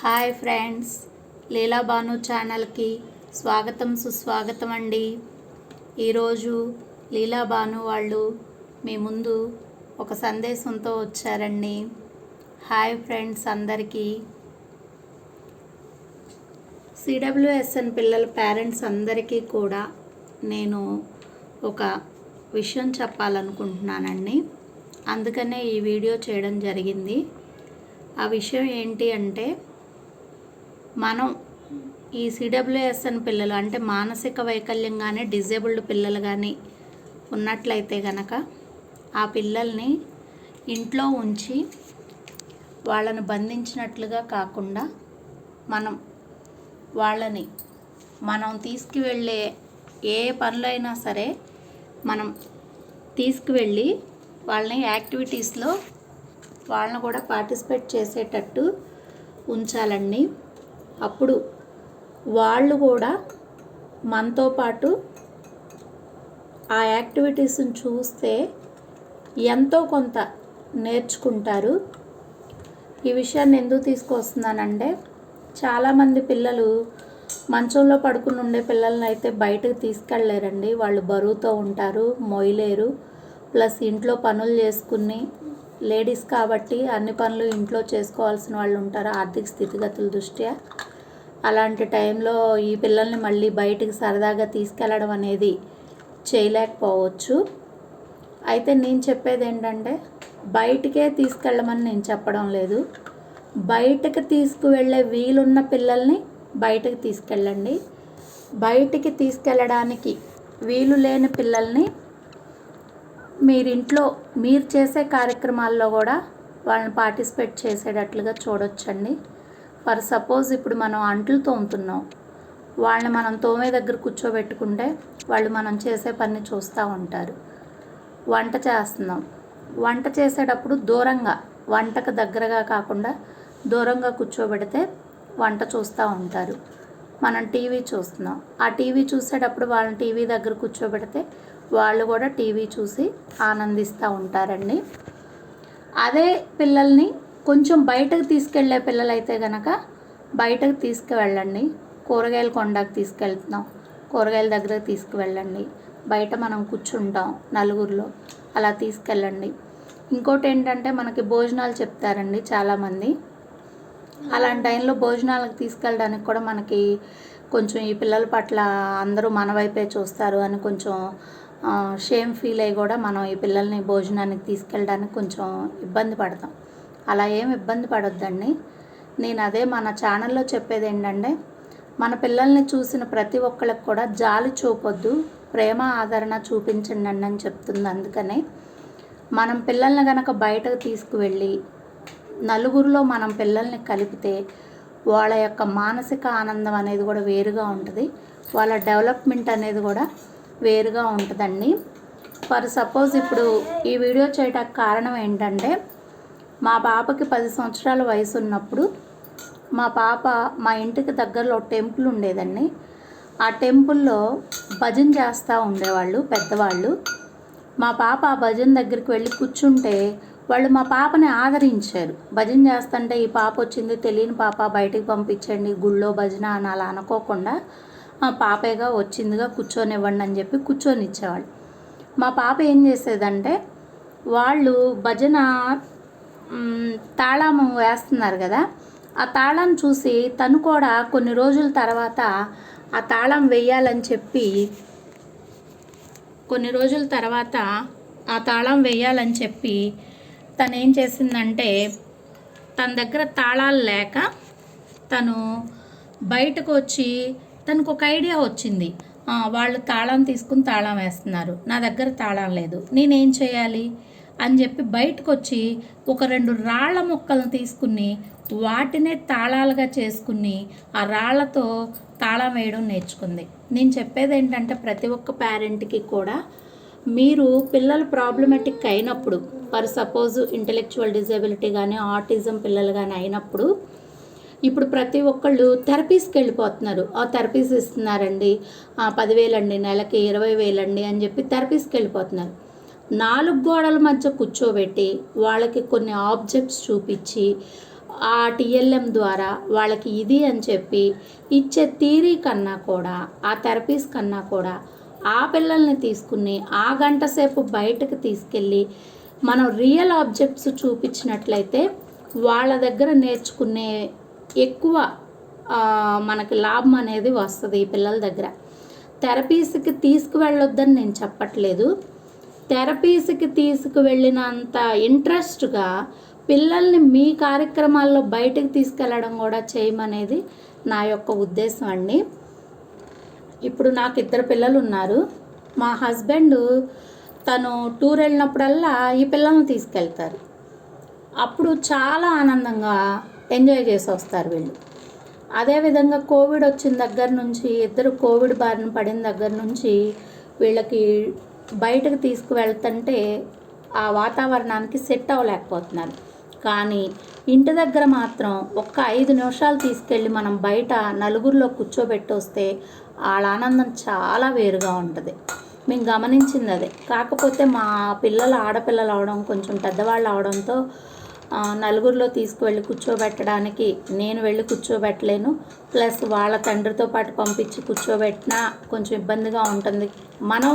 Hi friends లీలా బాను ఛానల్కి స్వాగతం సుస్వాగతం అండి ఈరోజు లీలా బాను వాళ్ళు మీ ముందు ఒక సందేశంతో వచ్చారండి. హాయ్ ఫ్రెండ్స్ అందరికీ. సిడబ్ల్యూఎస్ఎన్ పిల్లల పేరెంట్స్ అందరికీ కూడా నేను ఒక విషయం చెప్పాలనుకుంటున్నానండి. అందుకనే ఈ వీడియో చేయడం జరిగింది. ఆ విషయం ఏంటి అంటే మనం ఈ సిడబ్ల్యూఎస్ఎన్ పిల్లలు అంటే మానసిక వైకల్యం కానీ డిజేబుల్డ్ పిల్లలు కానీ ఉన్నట్లయితే గనక ఆ పిల్లల్ని ఇంట్లో ఉంచి వాళ్ళను బంధించినట్లుగా కాకుండా మనం వాళ్ళని మనం తీసుకువెళ్ళే ఏ పనులైనా సరే మనం తీసుకువెళ్ళి వాళ్ళని యాక్టివిటీస్లో వాళ్ళని కూడా పార్టిసిపేట్ చేసేటట్టు ఉంచాలండి. అప్పుడు వాళ్ళు కూడా మనతో పాటు ఆ యాక్టివిటీస్ని చూస్తే ఎంతో కొంత నేర్చుకుంటారు. ఈ విషయాన్ని ఎందుకు తీసుకొస్తున్నానంటే చాలామంది పిల్లలు మంచంలో పడుకుని ఉండే పిల్లల్ని అయితే బయటకు తీసుకెళ్ళలేరండి. వాళ్ళు బరువుతో ఉంటారు మొయ్యలేరు. ప్లస్ ఇంట్లో పనులు చేసుకుని లేడీస్ కాబట్టి అన్ని పనులు ఇంట్లో చేసుకోవాల్సిన వాళ్ళు ఉంటారు ఆర్థిక స్థితిగతుల దృష్ట్యా. అలాంటి టైంలో ఈ పిల్లల్ని మళ్ళీ బయటికి సరదాగా తీసుకెళ్ళడం అనేది చేయలేకపోవచ్చు. అయితే నేను చెప్పేది ఏంటంటే బయటికే తీసుకెళ్ళమని నేను చెప్పడం లేదు. బయటకు తీసుకువెళ్ళే వీలున్న పిల్లల్ని బయటకు తీసుకెళ్ళండి. బయటికి తీసుకెళ్ళడానికి వీలు లేని పిల్లల్ని మీరింట్లో మీరు చేసే కార్యక్రమాల్లో కూడా వాళ్ళని పార్టిసిపేట్ చేసేటట్లుగా చూడొచ్చండి. ఫర్ సపోజ్ ఇప్పుడు మనం అంట్లు తోముతున్నాం. వాళ్ళని మనం తోమే దగ్గర కూర్చోబెట్టుకుంటే వాళ్ళు మనం చేసే పని చూస్తూ ఉంటారు. వంట చేస్తున్నాం. వంట చేసేటప్పుడు దూరంగా వంటకు దగ్గరగా కాకుండా దూరంగా కూర్చోబెడితే వంట చూస్తూ ఉంటారు. మనం టీవీ చూస్తున్నాం. ఆ టీవీ చూసేటప్పుడు వాళ్ళని టీవీ దగ్గర కూర్చోబెడితే వాళ్ళు కూడా టీవీ చూసి ఆనందిస్తూ ఉంటారండి. అదే పిల్లల్ని కొంచెం బయటకు తీసుకెళ్ళే పిల్లలైతే గనక బయటకు తీసుకువెళ్ళండి. కూరగాయల కొండకు తీసుకెళ్తున్నాం. కూరగాయల దగ్గరకు తీసుకువెళ్ళండి. బయట మనం కూర్చుంటాం నలుగురిలో అలా తీసుకెళ్ళండి. ఇంకోటి ఏంటంటే మనకి భోజనాలు చెప్తారండి చాలామంది. అలాంటి టైంలో భోజనాలకు తీసుకెళ్ళడానికి కూడా మనకి కొంచెం ఈ పిల్లల పట్ల అందరూ మన వైపే చూస్తారు అని కొంచెం షేమ్ ఫీల్ అయ్యి కూడా మనం ఈ పిల్లల్ని భోజనానికి తీసుకెళ్ళడానికి కొంచెం ఇబ్బంది పడతాం. అలా ఏం ఇబ్బంది పడొద్దండి. నేను అదే మన ఛానల్లో చెప్పేది ఏంటంటే మన పిల్లల్ని చూసిన ప్రతి ఒక్కళ్ళకి కూడా జాలి చూపొద్దు ప్రేమ ఆదరణ చూపించండి అని చెప్తుంది. అందుకనే మనం పిల్లల్ని కనుక బయటకు తీసుకువెళ్ళి నలుగురిలో మనం పిల్లల్ని కలిపితే వాళ్ళ యొక్క మానసిక ఆనందం అనేది కూడా వేరుగా ఉంటుంది. వాళ్ళ డెవలప్మెంట్ అనేది కూడా వేరుగా ఉంటుందండి. ఫర్ సపోజ్ ఇప్పుడు ఈ వీడియో చేయడానికి కారణం ఏంటంటే మా పాపకి పది సంవత్సరాల వయసు ఉన్నప్పుడు మా పాప మా ఇంటికి దగ్గరలో టెంపుల్ ఉండేదండి. ఆ టెంపుల్లో భజన చేస్తూ ఉండేవాళ్ళు పెద్దవాళ్ళు. మా పాప ఆ భజన దగ్గరికి వెళ్ళి కూర్చుంటే వాళ్ళు మా పాపని ఆదరించారు. భజన చేస్తుంటే ఈ పాప వచ్చింది తెలియని పాప బయటికి పంపించండి గుళ్ళో భజన అని అలా అనుకోకుండా పాపేగా వచ్చిందిగా కూర్చొనివ్వండి అని చెప్పి కూర్చొనిచ్చేవాళ్ళు. మా పాప ఏం చేసేదంటే వాళ్ళు భజన తాళం వేస్తున్నారు కదా ఆ తాళం చూసి తను కూడా కొన్ని రోజుల తర్వాత ఆ తాళం వేయాలని చెప్పి కొన్ని రోజుల తర్వాత ఆ తాళం వేయాలని చెప్పి తను ఏం చేసిందంటే తన దగ్గర తాళాలు లేక తను బయటకు వచ్చి తనకు ఒక ఐడియా వచ్చింది. వాళ్ళు తాళం తీసుకుని తాళం వేస్తున్నారు. నా దగ్గర తాళం లేదు. నేనేం చేయాలి? అని చెప్పి బయటకు వచ్చి ఒక రెండు రాళ్ళ మొక్కలను తీసుకుని వాటినే తాళాలుగా చేసుకుని ఆ రాళ్ళతో తాళం వేయడం నేర్చుకుంది. నేను చెప్పేది ఏంటంటే ప్రతి ఒక్క పేరెంట్కి కూడా మీరు పిల్లలు ప్రాబ్లమెటిక్ అయినప్పుడు ఫర్ సపోజ్ ఇంటలెక్చువల్ డిజబిలిటీ కానీ ఆటిజం పిల్లలు కానీ అయినప్పుడు ఇప్పుడు ప్రతి ఒక్కళ్ళు థెరపీస్కి వెళ్ళిపోతున్నారు. ఆ థెరపీస్ ఇస్తున్నారండి. పదివేలండి నెలకి ఇరవై వేలండి అని చెప్పి థెరపీస్కి వెళ్ళిపోతున్నారు. నాలుగు గోడల మధ్య కూర్చోబెట్టి వాళ్ళకి కొన్ని ఆబ్జెక్ట్స్ చూపించి ఆ టిఎల్ఎం ద్వారా వాళ్ళకి ఇది అని చెప్పి ఇచ్చే థీరీ కన్నా కూడా ఆ థెరపీస్ కన్నా కూడా ఆ పిల్లల్ని తీసుకుని ఆ గంట సేపు బయటకు తీసుకెళ్ళి మనం రియల్ ఆబ్జెక్ట్స్ చూపించినట్లయితే వాళ్ళ దగ్గర నేర్చుకునే ఎక్కువ మనకు మనకి లాభం అనేది వస్తుంది ఈ పిల్లల దగ్గర. థెరపీస్కి తీసుకువెళ్ళొద్దని నేను చెప్పట్లేదు. థెరపీస్కి తీసుకువెళ్ళినంత ఇంట్రెస్ట్గా పిల్లల్ని మీ కార్యక్రమాల్లో బయటకు తీసుకెళ్ళడం కూడా చేయమనేది నా యొక్క ఉద్దేశం అండి. ఇప్పుడు నాకు ఇద్దరు పిల్లలు ఉన్నారు మా హస్బెండ్ తను టూర్ వెళ్ళినప్పుడల్లా ఈ పిల్లల్ని తీసుకెళ్తారు. అప్పుడు చాలా ఆనందంగా ఎంజాయ్ చేసి వస్తారు వీళ్ళు. అదేవిధంగా కోవిడ్ వచ్చిన దగ్గర నుంచి ఇద్దరు కోవిడ్ బారిన పడిన దగ్గర నుంచి వీళ్ళకి బయటకు తీసుకువెళ్తుంటే ఆ వాతావరణానికి సెట్ అవ్వలేకపోతున్నారు. కానీ ఇంటి దగ్గర మాత్రం ఒక్క ఐదు నిమిషాలు తీసుకెళ్ళి మనం బయట నలుగురిలో కూర్చోబెట్టి వస్తే వాళ్ళ ఆనందం చాలా వేరుగా ఉంటుంది. మేము గమనించింది అదే. కాకపోతే మా పిల్లలు ఆడపిల్లలు అవడం కొంచెం పెద్దవాళ్ళు అవడంతో నలుగురిలో తీసుకువెళ్ళి కూర్చోబెట్టడానికి నేను వెళ్ళి కూర్చోబెట్టలేను. ప్లస్ వాళ్ళ తండ్రితో పాటు పంపించి కూర్చోబెట్టినా కొంచెం ఇబ్బందిగా ఉంటుంది. మనం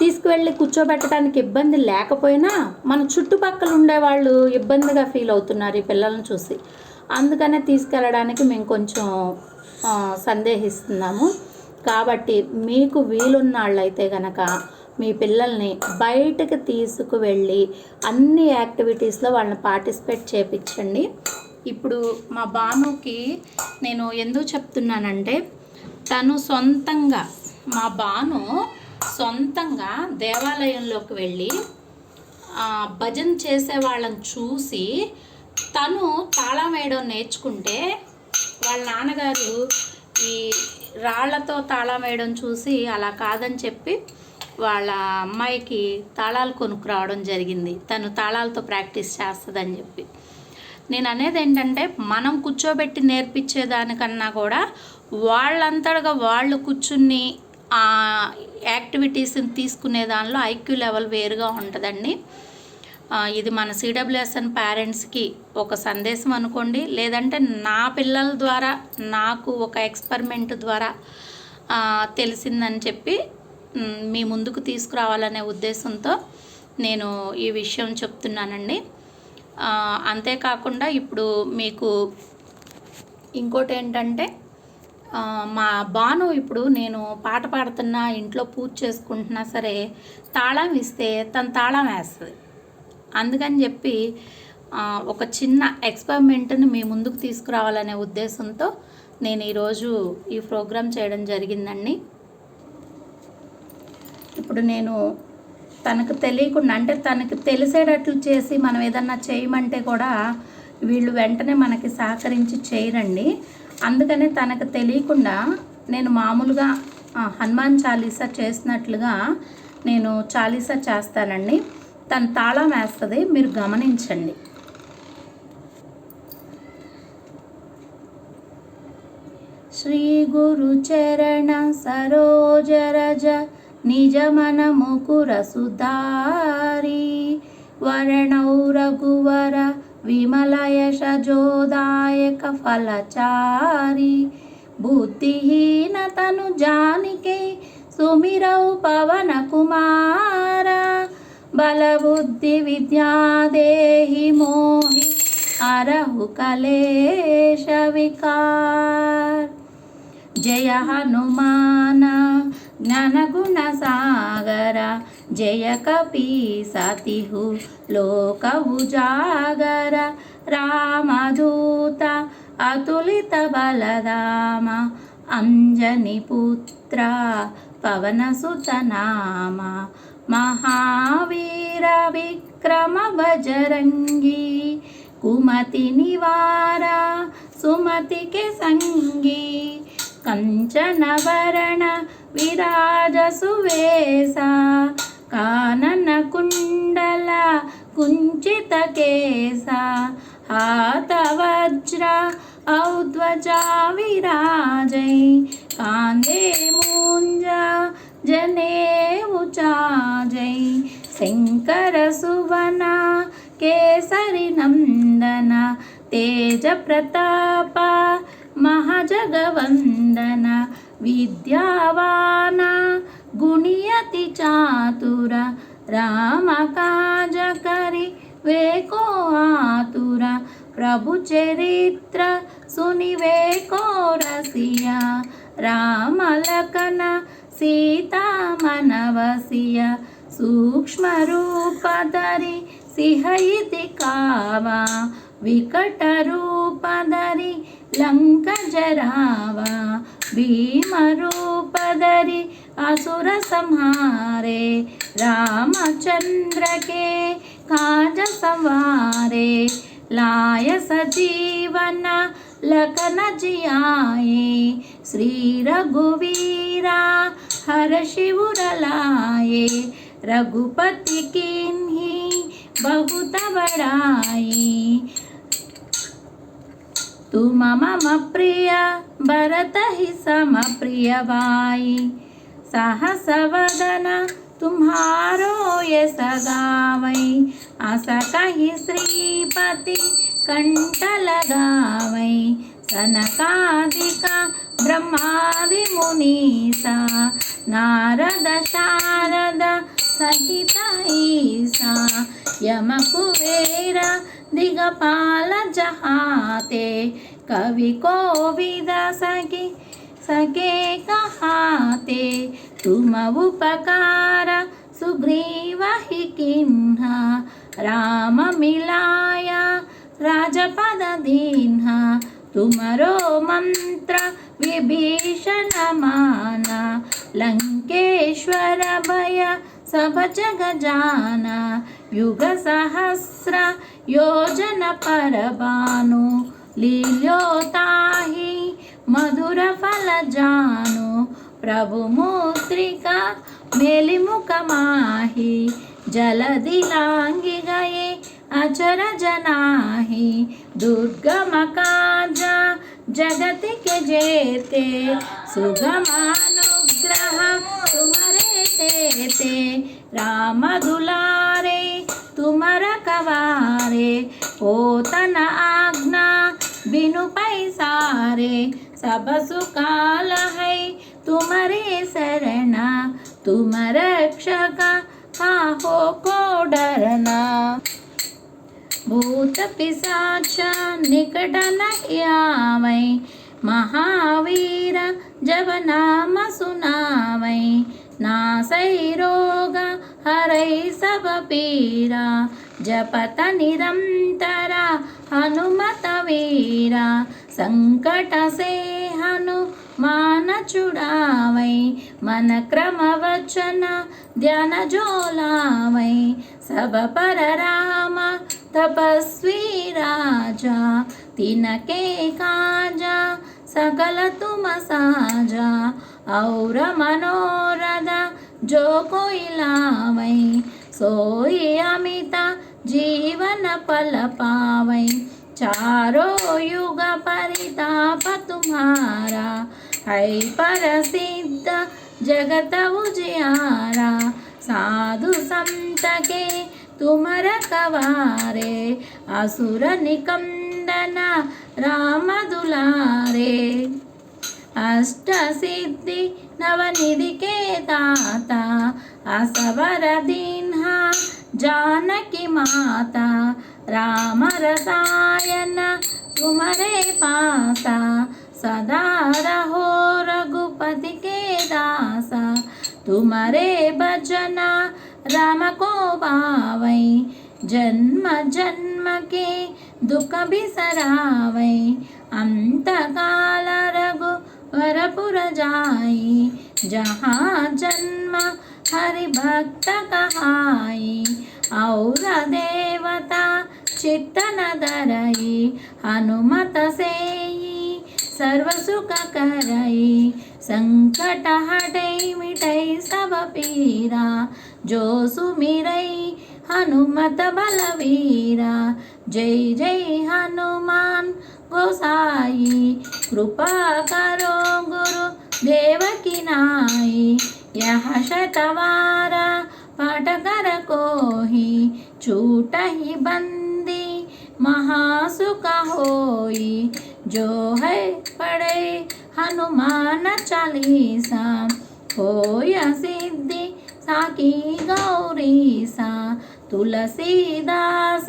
తీసుకువెళ్ళి కూర్చోబెట్టడానికి ఇబ్బంది లేకపోయినా మన చుట్టుపక్కల ఉండేవాళ్ళు ఇబ్బందిగా ఫీల్ అవుతున్నారు ఈ పిల్లల్ని చూసి. అందుకనే తీసుకెళ్ళడానికి మేము కొంచెం సందేహిస్తున్నాము. కాబట్టి మీకు వీలున్న వాళ్ళైతే గనక మీ పిల్లల్ని బయటకు తీసుకువెళ్ళి అన్ని యాక్టివిటీస్లో వాళ్ళని పార్టిసిపేట్ చేపించండి. ఇప్పుడు మా బానుకి నేను ఎందుకు చెప్తున్నానంటే తను సొంతంగా మా బాను సొంతంగా దేవాలయంలోకి వెళ్ళి భజన చేసే వాళ్ళని చూసి తను తాళం వేయడం నేర్చుకుంటే వాళ్ళ నాన్నగారు ఈ రాళ్ళతో తాళం వేయడం చూసి అలా కాదని చెప్పి వాళ్ళ అమ్మాయికి తాళాలు కొనుక్కురావడం జరిగింది. తను తాళాలతో ప్రాక్టీస్ చేస్తుందని చెప్పి. నేను అనేది ఏంటంటే మనం కూర్చోబెట్టి నేర్పించేదానికన్నా కూడా వాళ్ళంతటగా వాళ్ళు కూర్చుని ఆ యాక్టివిటీస్ని తీసుకునే దానిలో ఐక్యూ లెవెల్ వేరుగా ఉంటుందండి. ఇది మన సిడబ్ల్యూఎస్ఎన్ పేరెంట్స్కి ఒక సందేశం అనుకోండి. లేదంటే నా పిల్లల ద్వారా నాకు ఒక ఎక్స్పెరిమెంట్ ద్వారా తెలిసిందని చెప్పి మీ ముందుకు తీసుకురావాలనే ఉద్దేశంతో నేను ఈ విషయం చెప్తున్నానండి. అంతేకాకుండా ఇప్పుడు మీకు ఇంకోటి ఏంటంటే మా బాను ఇప్పుడు నేను పాట పాడుతున్నా ఇంట్లో పూజ చేసుకుంటున్నా సరే తాళం ఇస్తే తను తాళం వేస్తుంది. అందుకని చెప్పి ఒక చిన్న ఎక్స్పెరిమెంట్ని మీ ముందుకు తీసుకురావాలనే ఉద్దేశంతో నేను ఈరోజు ఈ ప్రోగ్రాం చేయడం జరిగిందండి. ఇప్పుడు నేను తనకు తెలియకుండా అంటే తనకు తెలిసేటట్లు చేసి మనం ఏదన్నా చేయమంటే కూడా వీళ్ళు వెంటనే మనకి సహకరించి చేయరండి. అందుకనే తనకు తెలియకుండా నేను మామూలుగా హనుమాన్ చాలీసా చేసినట్లుగా నేను చాలీసా చేస్తానండి. తను తాళం వేస్తుంది మీరు గమనించండి. శ్రీ గురు చరణ సరోజ రజ నిజ మన ముకుర సుధారి వరణౌ రఘువర విమల యశ జోదాయక ఫలచారి బుద్ధిహీన తను జానికే జ్ఞానగుణ సాగర జయ కపి సతిహు లోక ఉజాగర రామదూత అతులిత బలదామ అంజని పుత్ర పవన సుతనామ మహావీర విక్రమ బజరంగి కుమతి నివార సుమతికి సంగీ కంచనవరణ విరాజ సువేశ కానన కుండల కుంచిత కేశ హాత వజ్ర ఔధ్వజా విరాజై కాందే ముంజ జనేవు చాజై శంకర సువన కేసరి నందన తేజ ప్రతాప మహాజగవందన విద్యావాన గుణియతి చాతుర రామకాజకరి వేకో ఆతుర ప్రభు చరిత్ర సునివేకో రసియ రామలకన సీతామనవసియ సూక్ష్మరూపధరి సిహయితి కావా వికటరూపధరి లంక भीमरूपदरि असुरसंहारे रामचन्द्र के काज लाय सजीवन लखन जि आये श्रीरघुवीरा हरशिवरलाय रघुपति किन्हि बहुत बराय तुम मम प्रिय भरत ही सम प्रिय भाई सहस वदन तुम्हारो ये सगावई आस कही श्रीपति कंठ लगावई सनकादिका ब्रह्मादि मुनीसा नारद शारद सहित ईसा यम कुबेर दिगपाल जहाते कवि कोविद सखी सके कहाते तुम उपकार सुग्रीव ही किन्हा राम मिलाया राजपद दीन्हा तुमरो मंत्र विभीषण माना लंकेश्वर भय सब जग जाना యుగ సహస్ర యోజన పరబాను లీల్యోతాహి మధుర ఫలజాను ప్రభుమూత్రిక మేలిముఖమాహి జలదిలాంగి గయే అచర జనాహి దుర్గమ కాజ జగతికి జేతే సుగమానుగ్రహ సుమరే రామదులా సుమర ओ तन आज्ञा, बिनु पैसारे, सब सुकाल है तुमरे शरणा तुम रक्षक काहो को डरना। भूत पिशाच निकट न महावीर जब नाम सुनावई ना सही रोग हरै सब पीरा जपत निरंतरा हनुमत वीरा संकट से हनुमान छुड़ावै मन क्रम वचन ध्यान जो लावै सब पर राम तपस्वी राजा तिनके काजा सकल तुम साजा और मनोरथ జోకుయిలావై సోయి అమిత జీవన ఫలపావై. చారో యుగ పరితాప తుమారా హై పరసిద్ధ జగత ఉజయారా. సాధు సంతకే తుమర కవారే అసుర నికందన రామదులారే. అష్టసిద్ధి నవనిధికే తాత అసవరదీన్హ జానకి మాత రామరసాయన కుమరే పాస సదా రహో రఘుపతికే దాస తుమరే భజన రామ కో పావై జన్మ జన్మకే దుఃఖ బిసరావై అంతకాల वरपुर जाई, जहाँ जन्म हरि भक्त कहाई। और देवता चित्तन धरई, हनुमत सेई, सर्व सुख करई। संकट हटई मिटई सब पीरा, जो सुमिरई हनुमत बलवीरा। जय जय हनुमान गोसाई, कृपा करो गुरु देव की नाई। यह शतवारा पाठ कर को ही छूट ही बंदी महासुख होई। जो है पढ़े हनुमान चालीसा, होय सिद्धि साकी गौरी सा तुलसीदास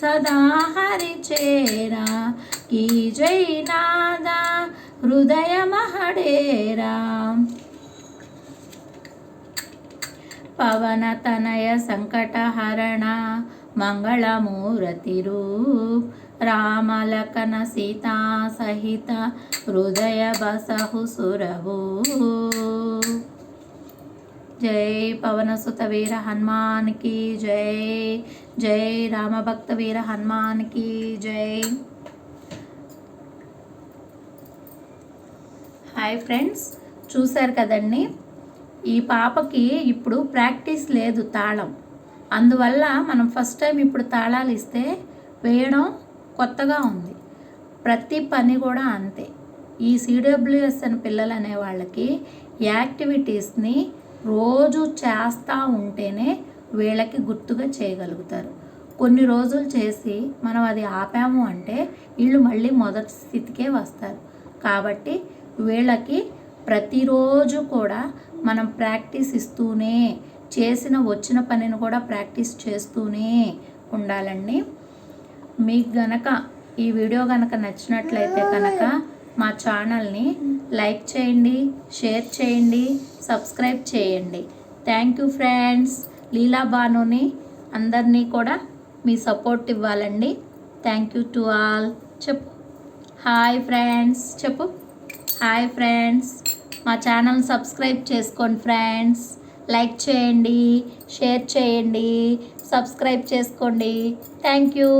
సదా హరిచేరా కీ జై నాదా హృదయ మహడేరా. పవన తనయ సంకట హరణ మంగళమూరతి రూప్ రామలకన సీతా సహిత హృదయ బసహు సురవు జై పవనసుత వీర హనుమాన్కి జై జై రామభక్త వీర హనుమాన్కి జై. హాయ్ ఫ్రెండ్స్ చూశారు కదండి? ఈ పాపకి ఇప్పుడు ప్రాక్టీస్ లేదు తాళం. అందువల్ల మనం ఫస్ట్ టైం ఇప్పుడు తాళాలు ఇస్తే వేయడం కొత్తగా ఉంది. ప్రతి పని కూడా అంతే. ఈ సిడబ్ల్యూఎస్ అని పిల్లలు అనే వాళ్ళకి యాక్టివిటీస్ని రోజు చేస్తూ ఉంటేనే వీళ్ళకి గుర్తుగా చేయగలుగుతారు. కొన్ని రోజులు చేసి మనం అది ఆపాము అంటే వీళ్ళు మళ్ళీ మొదటి స్థితికే వస్తారు. కాబట్టి వీళ్ళకి ప్రతిరోజు కూడా మనం ప్రాక్టీస్ ఇస్తూనే చేసిన వచ్చిన పనిని కూడా ప్రాక్టీస్ చేస్తూనే ఉండాలండి. మీకు గనక ఈ వీడియో కనుక నచ్చినట్లయితే కనుక మా ఛానల్ని లైక్ చేయండి షేర్ చేయండి సబ్స్క్రైబ్ చేయండి. Thank you friends. లీలా బానుని అందరినీ కూడా మీ సపోర్ట్ ఇవ్వాలండి. థ్యాంక్ యూ టు ఆల్ చెప్పు. హాయ్ ఫ్రెండ్స్ చెప్పు. హాయ్ ఫ్రెండ్స్ మా ఛానల్ సబ్స్క్రైబ్ చేసుకోండి ఫ్రెండ్స్ లైక్ చేయండి షేర్ చేయండి సబ్స్క్రైబ్ చేసుకోండి. Thank you